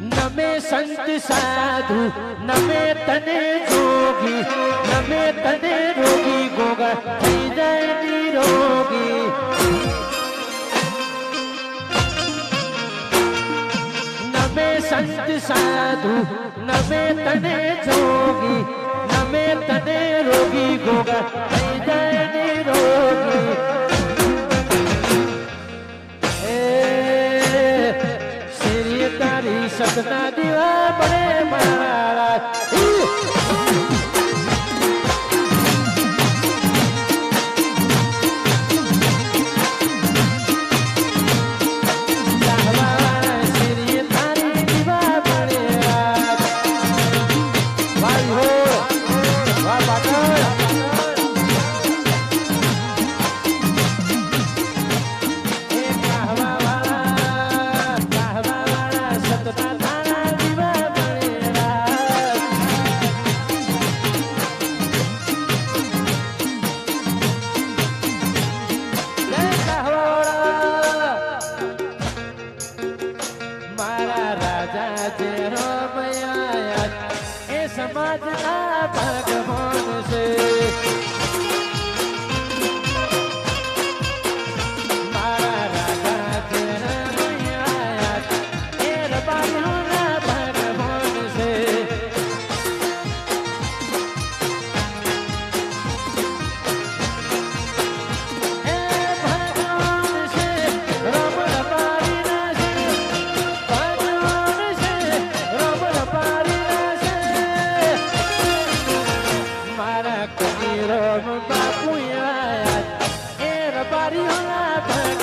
નમે સંત સાધુ નમે તને જોગી નમે તને રોગી ગોગા થઈ જાય નિરોગી નમે સંત સાધુ નમે તને જોગી નમે તને રોગી ગોગા સતના દીવા બને જે રમયા એ સમાજના ભગવાન છે back, we run back, we run. Everybody on our back.